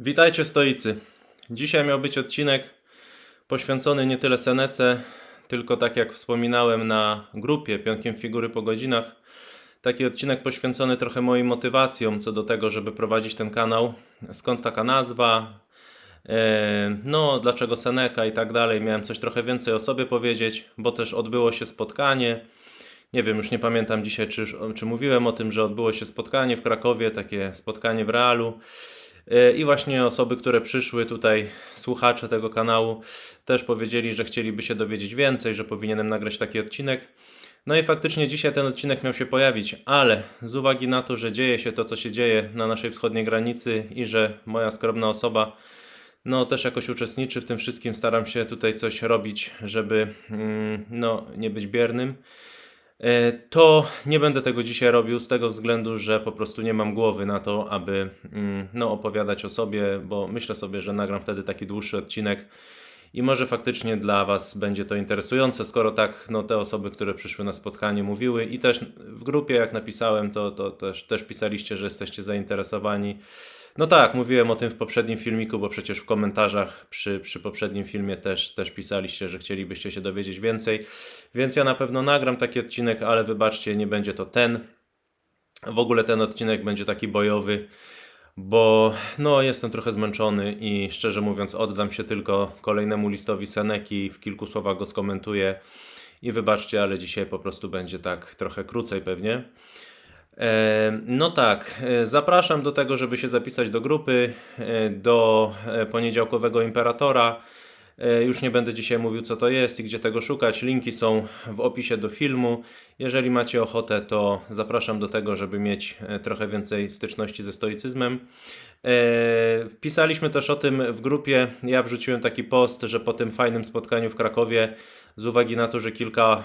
Witajcie stoicy. Dzisiaj miał być odcinek poświęcony nie tyle Senece, tylko tak jak wspominałem na grupie Pionkiem Figury po godzinach, taki odcinek poświęcony trochę moim motywacjom co do tego, żeby prowadzić ten kanał. Skąd taka nazwa? e, No, dlaczego Seneca i tak dalej. Miałem coś trochę więcej o sobie powiedzieć, bo też odbyło się spotkanie. Nie wiem, już nie pamiętam dzisiaj, czy, czy mówiłem o tym, że odbyło się spotkanie w Krakowie, takie spotkanie w realu. I właśnie osoby, które przyszły tutaj, słuchacze tego kanału, też powiedzieli, że chcieliby się dowiedzieć więcej, że powinienem nagrać taki odcinek. No i faktycznie dzisiaj ten odcinek miał się pojawić, ale z uwagi na to, że dzieje się to, co się dzieje na naszej wschodniej granicy i że moja skromna osoba no też jakoś uczestniczy w tym wszystkim, staram się tutaj coś robić, żeby mm, no nie być biernym. E, To nie będę tego dzisiaj robił z tego względu, że po prostu nie mam głowy na to, aby mm, no, opowiadać o sobie, bo myślę sobie, że nagram wtedy taki dłuższy odcinek i może faktycznie dla Was będzie to interesujące, skoro tak no, te osoby, które przyszły na spotkanie mówiły i też w grupie jak napisałem, to, to też, też pisaliście, że jesteście zainteresowani. No tak, mówiłem o tym w poprzednim filmiku, bo przecież w komentarzach przy, przy poprzednim filmie też, też pisaliście, że chcielibyście się dowiedzieć więcej. Więc ja na pewno nagram taki odcinek, ale wybaczcie, nie będzie to ten. W ogóle ten odcinek będzie taki bojowy, bo no jestem trochę zmęczony i szczerze mówiąc oddam się tylko kolejnemu listowi Seneki, w kilku słowach go skomentuję i wybaczcie, ale dzisiaj po prostu będzie tak trochę krócej pewnie. E, No tak, e, zapraszam do tego, żeby się zapisać do grupy, e, do poniedziałkowego imperatora. Już nie będę dzisiaj mówił, co to jest i gdzie tego szukać. Linki są w opisie do filmu. Jeżeli macie ochotę, to zapraszam do tego, żeby mieć trochę więcej styczności ze stoicyzmem. E, Pisaliśmy też o tym w grupie. Ja wrzuciłem taki post, że po tym fajnym spotkaniu w Krakowie, z uwagi na to, że kilka,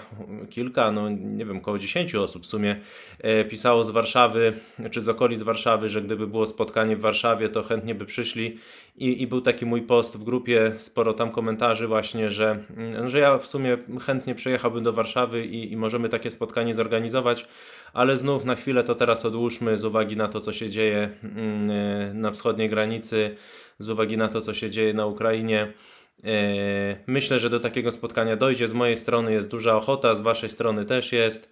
kilka, no nie wiem, około 10 osób w sumie e, pisało z Warszawy, czy z okolic Warszawy, że gdyby było spotkanie w Warszawie, to chętnie by przyszli. I, i był taki mój post w grupie, sporo tam komentarzy właśnie, że, mm, że ja w sumie chętnie przyjechałbym do Warszawy i, i możemy takie spotkanie zorganizować, ale znów na chwilę to teraz odłóżmy z uwagi na to, co się dzieje mm, e, na wschodniej granicy, z uwagi na to, co się dzieje na Ukrainie. E, Myślę, że do takiego spotkania dojdzie. Z mojej strony jest duża ochota, z waszej strony też jest.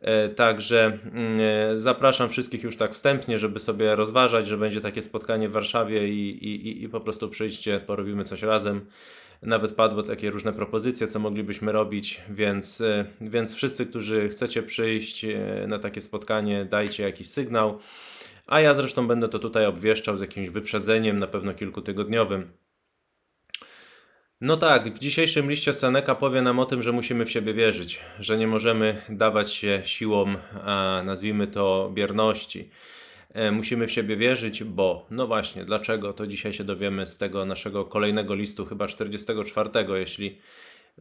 E, Także mm, zapraszam wszystkich już tak wstępnie, żeby sobie rozważać, że będzie takie spotkanie w Warszawie i, i- i po prostu przyjdźcie, porobimy coś razem. Nawet padły takie różne propozycje, co moglibyśmy robić, więc, e, więc wszyscy, którzy chcecie przyjść e, na takie spotkanie, dajcie jakiś sygnał. A ja zresztą będę to tutaj obwieszczał z jakimś wyprzedzeniem, na pewno kilkutygodniowym. No tak, w dzisiejszym liście Seneca powie nam o tym, że musimy w siebie wierzyć, że nie możemy dawać się siłom, nazwijmy to bierności. E, Musimy w siebie wierzyć, bo no właśnie, dlaczego? To dzisiaj się dowiemy z tego naszego kolejnego listu, chyba 44, jeśli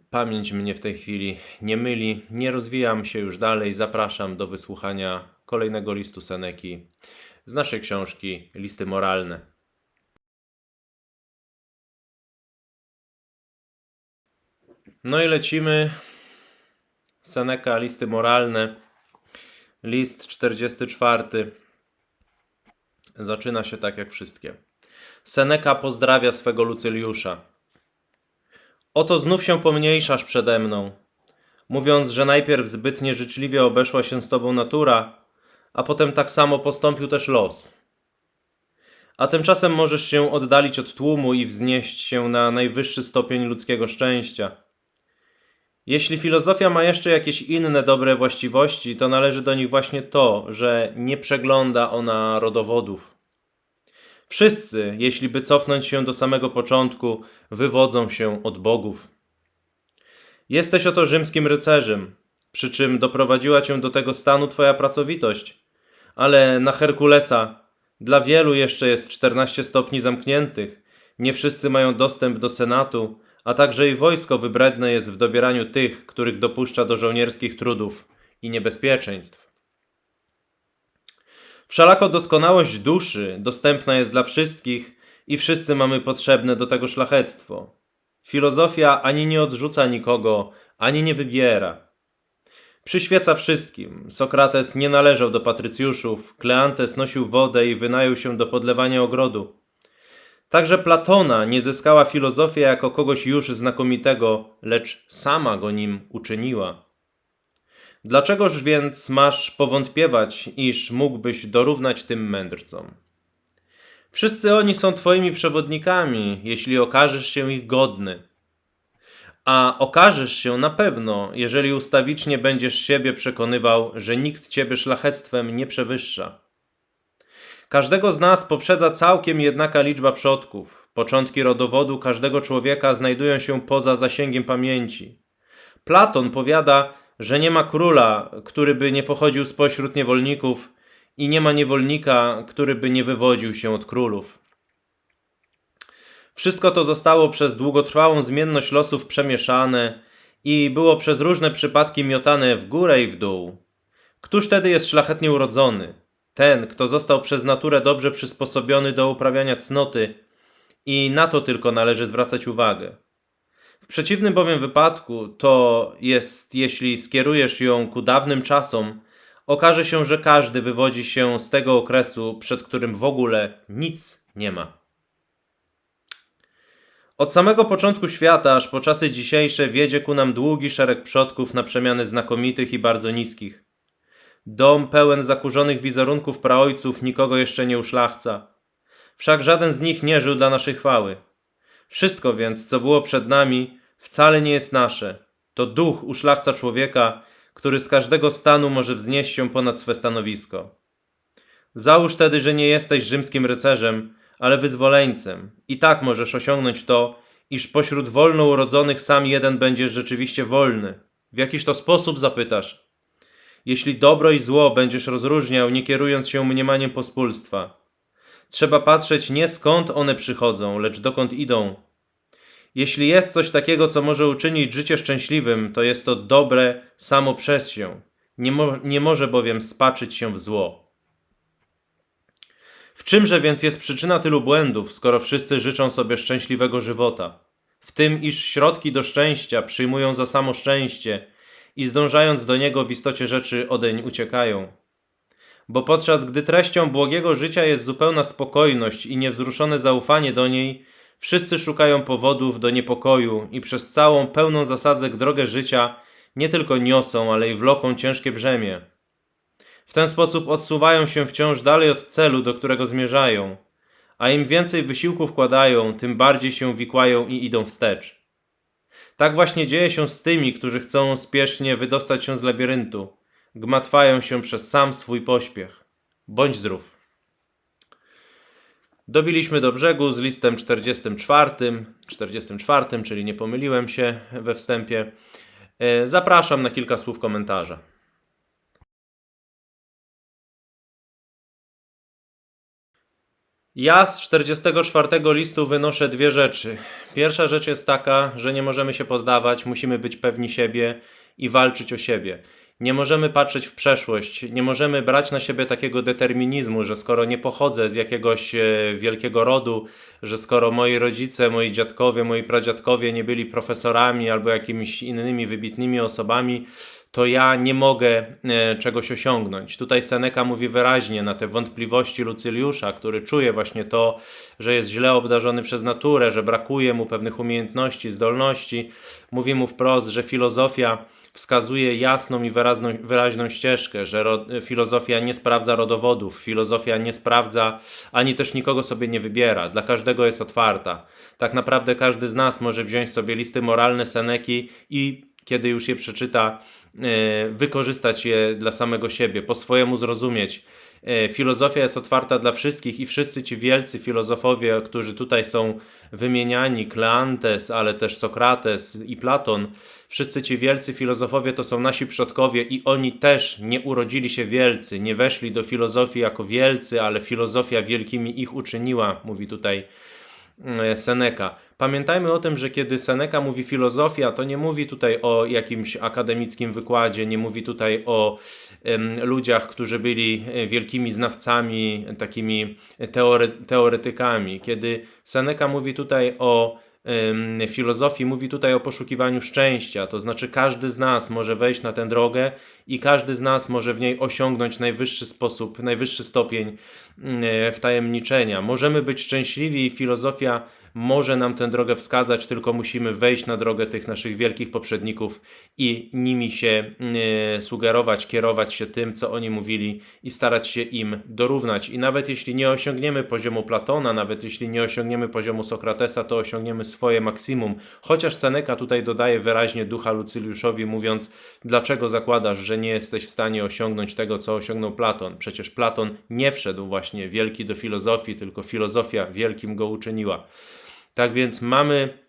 pamięć mnie w tej chwili nie myli. Nie rozwijam się już dalej, zapraszam do wysłuchania kolejnego listu Seneki z naszej książki Listy Moralne. No i lecimy. Seneca, listy moralne. List 44. Zaczyna się tak jak wszystkie. Seneca pozdrawia swego Lucyliusza. Oto znów się pomniejszasz przede mną, mówiąc, że najpierw zbytnie życzliwie obeszła się z tobą natura, a potem tak samo postąpił też los. A tymczasem możesz się oddalić od tłumu i wznieść się na najwyższy stopień ludzkiego szczęścia. Jeśli filozofia ma jeszcze jakieś inne dobre właściwości, to należy do nich właśnie to, że nie przegląda ona rodowodów. Wszyscy, jeśli by cofnąć się do samego początku, wywodzą się od bogów. Jesteś oto rzymskim rycerzem, przy czym doprowadziła cię do tego stanu twoja pracowitość. Ale na Herkulesa dla wielu jeszcze jest 14 stopni zamkniętych. Nie wszyscy mają dostęp do senatu, a także i wojsko wybredne jest w dobieraniu tych, których dopuszcza do żołnierskich trudów i niebezpieczeństw. Wszelako doskonałość duszy dostępna jest dla wszystkich i wszyscy mamy potrzebne do tego szlachectwo. Filozofia ani nie odrzuca nikogo, ani nie wybiera. Przyświeca wszystkim. Sokrates nie należał do patrycjuszów, Kleantes nosił wodę i wynajął się do podlewania ogrodu. Także Platona nie zyskała filozofię jako kogoś już znakomitego, lecz sama go nim uczyniła. Dlaczegoż więc masz powątpiewać, iż mógłbyś dorównać tym mędrcom? Wszyscy oni są Twoimi przewodnikami, jeśli okażesz się ich godny. A okażesz się na pewno, jeżeli ustawicznie będziesz siebie przekonywał, że nikt Ciebie szlachectwem nie przewyższa. Każdego z nas poprzedza całkiem jednaka liczba przodków. Początki rodowodu każdego człowieka znajdują się poza zasięgiem pamięci. Platon powiada, że nie ma króla, który by nie pochodził spośród niewolników, i nie ma niewolnika, który by nie wywodził się od królów. Wszystko to zostało przez długotrwałą zmienność losów przemieszane i było przez różne przypadki miotane w górę i w dół. Któż wtedy jest szlachetnie urodzony? Ten, kto został przez naturę dobrze przysposobiony do uprawiania cnoty i na to tylko należy zwracać uwagę. W przeciwnym bowiem wypadku to jest, jeśli skierujesz ją ku dawnym czasom, okaże się, że każdy wywodzi się z tego okresu, przed którym w ogóle nic nie ma. Od samego początku świata aż po czasy dzisiejsze wiedzie ku nam długi szereg przodków na przemiany znakomitych i bardzo niskich. Dom pełen zakurzonych wizerunków praojców nikogo jeszcze nie uszlachca. Wszak żaden z nich nie żył dla naszej chwały. Wszystko więc, co było przed nami, wcale nie jest nasze. To duch uszlachca człowieka, który z każdego stanu może wznieść się ponad swe stanowisko. Załóż tedy, że nie jesteś rzymskim rycerzem, ale wyzwoleńcem. I tak możesz osiągnąć to, iż pośród wolno urodzonych sam jeden będziesz rzeczywiście wolny. W jakiś to sposób zapytasz. Jeśli dobro i zło będziesz rozróżniał, nie kierując się mniemaniem pospólstwa. Trzeba patrzeć nie skąd one przychodzą, lecz dokąd idą. Jeśli jest coś takiego, co może uczynić życie szczęśliwym, to jest to dobre samo przez się. Nie, mo nie może bowiem spaczyć się w zło. W czymże więc jest przyczyna tylu błędów, skoro wszyscy życzą sobie szczęśliwego żywota? W tym, iż środki do szczęścia przyjmują za samo szczęście i zdążając do niego w istocie rzeczy odeń uciekają. Bo podczas gdy treścią błogiego życia jest zupełna spokojność i niewzruszone zaufanie do niej, wszyscy szukają powodów do niepokoju i przez całą pełną zasadzek drogę życia nie tylko niosą, ale i wloką ciężkie brzemię. W ten sposób odsuwają się wciąż dalej od celu, do którego zmierzają, a im więcej wysiłku wkładają, tym bardziej się wikłają i idą wstecz. Tak właśnie dzieje się z tymi, którzy chcą spiesznie wydostać się z labiryntu, gmatwają się przez sam swój pośpiech. Bądź zdrów. Dobiliśmy do brzegu z listem 44, 44, czyli nie pomyliłem się we wstępie. E, zapraszam na kilka słów komentarza. Ja z 44 listu wynoszę dwie rzeczy. Pierwsza rzecz jest taka, że nie możemy się poddawać, musimy być pewni siebie i walczyć o siebie. Nie możemy patrzeć w przeszłość, nie możemy brać na siebie takiego determinizmu, że skoro nie pochodzę z jakiegoś e, wielkiego rodu, że skoro moi rodzice, moi dziadkowie, moi pradziadkowie nie byli profesorami albo jakimiś innymi wybitnymi osobami, to ja nie mogę e, czegoś osiągnąć. Tutaj Seneca mówi wyraźnie na te wątpliwości Lucyliusza, który czuje właśnie to, że jest źle obdarzony przez naturę, że brakuje mu pewnych umiejętności, zdolności. Mówi mu wprost, że filozofia wskazuje jasną i wyraźną, wyraźną ścieżkę, że ro, filozofia nie sprawdza rodowodów, filozofia nie sprawdza ani też nikogo sobie nie wybiera, dla każdego jest otwarta. Tak naprawdę każdy z nas może wziąć sobie listy moralne Seneki i kiedy już je przeczyta, e, wykorzystać je dla samego siebie, po swojemu zrozumieć. E, filozofia jest otwarta dla wszystkich i wszyscy ci wielcy filozofowie, którzy tutaj są wymieniani, Kleantes, ale też Sokrates i Platon, wszyscy ci wielcy filozofowie to są nasi przodkowie i oni też nie urodzili się wielcy, nie weszli do filozofii jako wielcy, ale filozofia wielkimi ich uczyniła, mówi tutaj Seneca. Pamiętajmy o tym, że kiedy Seneca mówi filozofia, to nie mówi tutaj o jakimś akademickim wykładzie, nie mówi tutaj o um, ludziach, którzy byli e, wielkimi znawcami, takimi teory, teoretykami. Kiedy Seneca mówi tutaj o filozofii mówi tutaj o poszukiwaniu szczęścia. To znaczy, każdy z nas może wejść na tę drogę i każdy z nas może w niej osiągnąć najwyższy sposób, najwyższy stopień yy, wtajemniczenia. Możemy być szczęśliwi i filozofia może nam tę drogę wskazać, tylko musimy wejść na drogę tych naszych wielkich poprzedników i nimi się yy, sugerować, kierować się tym, co oni mówili i starać się im dorównać. I nawet jeśli nie osiągniemy poziomu Platona, nawet jeśli nie osiągniemy poziomu Sokratesa, to osiągniemy swoje maksimum. Chociaż Seneca tutaj dodaje wyraźnie ducha Lucyliuszowi, mówiąc, dlaczego zakładasz, że nie jesteś w stanie osiągnąć tego, co osiągnął Platon. Przecież Platon nie wszedł właśnie wielki do filozofii, tylko filozofia wielkim go uczyniła. Tak więc mamy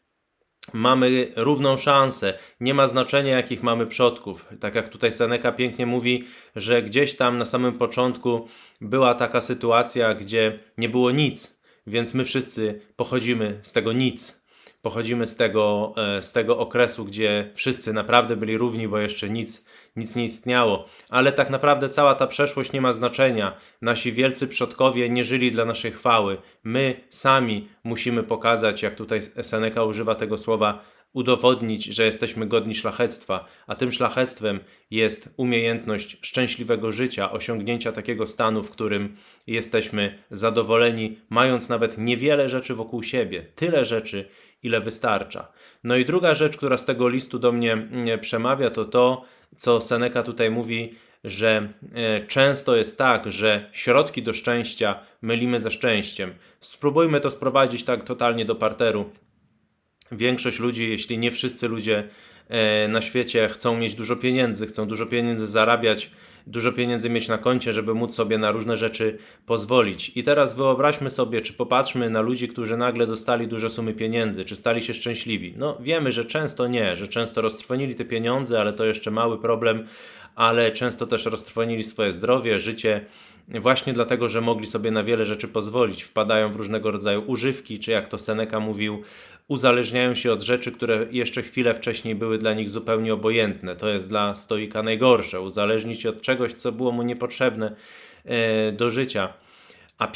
mamy równą szansę. Nie ma znaczenia, jakich mamy przodków. Tak jak tutaj Seneca pięknie mówi, że gdzieś tam na samym początku była taka sytuacja, gdzie nie było nic, więc my wszyscy pochodzimy z tego nic. Pochodzimy z tego, e, z tego okresu, gdzie wszyscy naprawdę byli równi, bo jeszcze nic, nic nie istniało. Ale tak naprawdę cała ta przeszłość nie ma znaczenia. Nasi wielcy przodkowie nie żyli dla naszej chwały. My sami musimy pokazać, jak tutaj Seneca używa tego słowa, udowodnić, że jesteśmy godni szlachectwa, a tym szlachectwem jest umiejętność szczęśliwego życia, osiągnięcia takiego stanu, w którym jesteśmy zadowoleni, mając nawet niewiele rzeczy wokół siebie, tyle rzeczy, ile wystarcza. No i druga rzecz, która z tego listu do mnie mm, przemawia, to to, co Seneca tutaj mówi, że e, często jest tak, że środki do szczęścia mylimy ze szczęściem. Spróbujmy to sprowadzić tak totalnie do parteru. Większość ludzi, jeśli nie wszyscy ludzie e, na świecie chcą mieć dużo pieniędzy, chcą dużo pieniędzy zarabiać, dużo pieniędzy mieć na koncie, żeby móc sobie na różne rzeczy pozwolić. I teraz wyobraźmy sobie, czy popatrzmy na ludzi, którzy nagle dostali duże sumy pieniędzy, czy stali się szczęśliwi. No wiemy, że często nie, że często roztrwonili te pieniądze, ale to jeszcze mały problem, ale często też roztrwonili swoje zdrowie, życie właśnie dlatego, że mogli sobie na wiele rzeczy pozwolić. Wpadają w różnego rodzaju używki, czy jak to Seneca mówił, uzależniają się od rzeczy, które jeszcze chwilę wcześniej były dla nich zupełnie obojętne. To jest dla stoika najgorsze. Uzależnić się od czegoś, co było mu niepotrzebne e, do życia. A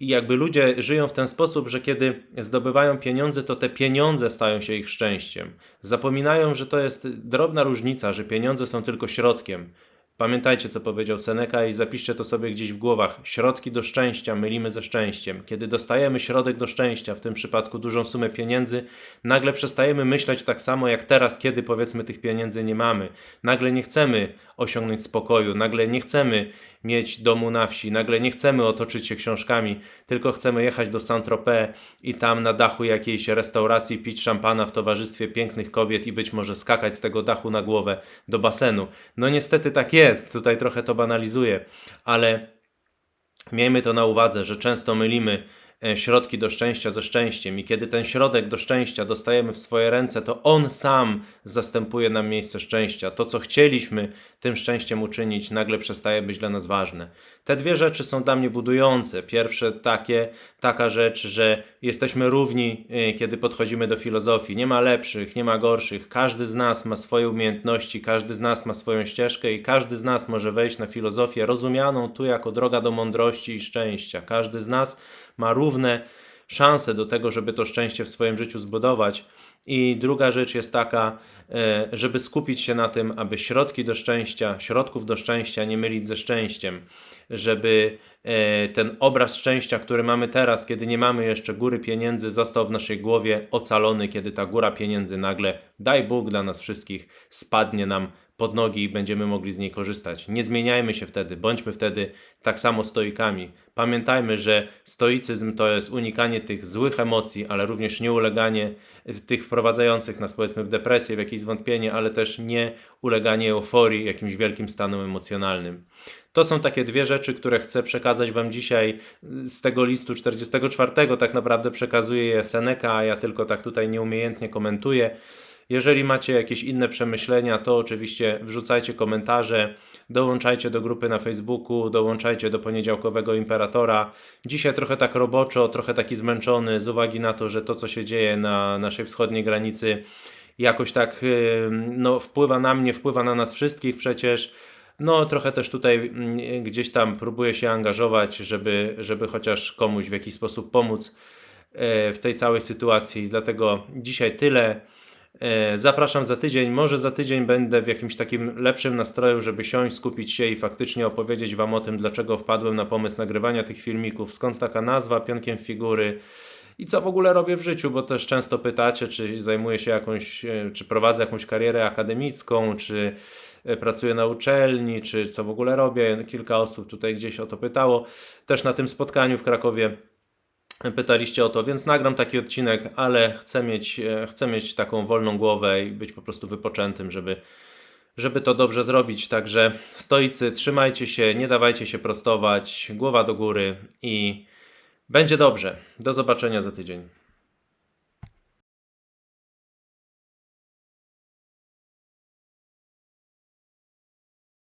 jakby ludzie żyją w ten sposób, że kiedy zdobywają pieniądze, to te pieniądze stają się ich szczęściem. Zapominają, że to jest drobna różnica, że pieniądze są tylko środkiem. Pamiętajcie, co powiedział Seneca i zapiszcie to sobie gdzieś w głowach. Środki do szczęścia mylimy ze szczęściem. Kiedy dostajemy środek do szczęścia, w tym przypadku dużą sumę pieniędzy, nagle przestajemy myśleć tak samo jak teraz, kiedy powiedzmy tych pieniędzy nie mamy. Nagle nie chcemy osiągnąć spokoju, nagle nie chcemy mieć domu na wsi, nagle nie chcemy otoczyć się książkami, tylko chcemy jechać do Saint-Tropez i tam na dachu jakiejś restauracji pić szampana w towarzystwie pięknych kobiet i być może skakać z tego dachu na głowę do basenu. No niestety tak jest, tutaj trochę to banalizuję, ale miejmy to na uwadze, że często mylimy środki do szczęścia ze szczęściem. I kiedy ten środek do szczęścia dostajemy w swoje ręce, to on sam zastępuje nam miejsce szczęścia. To, co chcieliśmy tym szczęściem uczynić, nagle przestaje być dla nas ważne. Te dwie rzeczy są dla mnie budujące. Pierwsze takie, taka rzecz, że jesteśmy równi, e, kiedy podchodzimy do filozofii. Nie ma lepszych, nie ma gorszych. Każdy z nas ma swoje umiejętności, każdy z nas ma swoją ścieżkę i każdy z nas może wejść na filozofię rozumianą tu jako droga do mądrości i szczęścia. Każdy z nas ma równe szanse do tego, żeby to szczęście w swoim życiu zbudować. I druga rzecz jest taka, e, żeby skupić się na tym, aby środki do szczęścia, środków do szczęścia nie mylić ze szczęściem, żeby e, ten obraz szczęścia, który mamy teraz, kiedy nie mamy jeszcze góry pieniędzy, został w naszej głowie ocalony, kiedy ta góra pieniędzy nagle, daj Bóg dla nas wszystkich, spadnie nam pod nogi i będziemy mogli z niej korzystać. Nie zmieniajmy się wtedy, bądźmy wtedy tak samo stoikami. Pamiętajmy, że stoicyzm to jest unikanie tych złych emocji, ale również nie uleganie tych wprowadzających nas powiedzmy w depresję, w jakieś zwątpienie, ale też nie uleganie euforii, jakimś wielkim stanom emocjonalnym. To są takie dwie rzeczy, które chcę przekazać Wam dzisiaj z tego listu 44. Tak naprawdę przekazuje je Seneca, a ja tylko tak tutaj nieumiejętnie komentuję. Jeżeli macie jakieś inne przemyślenia, to oczywiście wrzucajcie komentarze, dołączajcie do grupy na Facebooku, dołączajcie do poniedziałkowego Imperatora. Dzisiaj trochę tak roboczo, trochę taki zmęczony z uwagi na to, że to co się dzieje na naszej wschodniej granicy jakoś tak no, wpływa na mnie, wpływa na nas wszystkich przecież. No, trochę też tutaj mm, gdzieś tam próbuję się angażować, żeby, żeby chociaż komuś w jakiś sposób pomóc e, w tej całej sytuacji. Dlatego dzisiaj tyle. E, Zapraszam za tydzień. Może za tydzień będę w jakimś takim lepszym nastroju, żeby siąść, skupić się i faktycznie opowiedzieć Wam o tym, dlaczego wpadłem na pomysł nagrywania tych filmików, skąd taka nazwa Pionkiem Figury i co w ogóle robię w życiu, bo też często pytacie, czy zajmuję się jakąś, e, czy prowadzę jakąś karierę akademicką, czy e, pracuję na uczelni, czy co w ogóle robię. Kilka osób tutaj gdzieś o to pytało. Też na tym spotkaniu w Krakowie pytaliście o to, więc nagram taki odcinek, ale chcę mieć, e, chcę mieć taką wolną głowę i być po prostu wypoczętym, żeby, żeby to dobrze zrobić. Także stoicy, trzymajcie się, nie dawajcie się prostować, głowa do góry i będzie dobrze. Do zobaczenia za tydzień.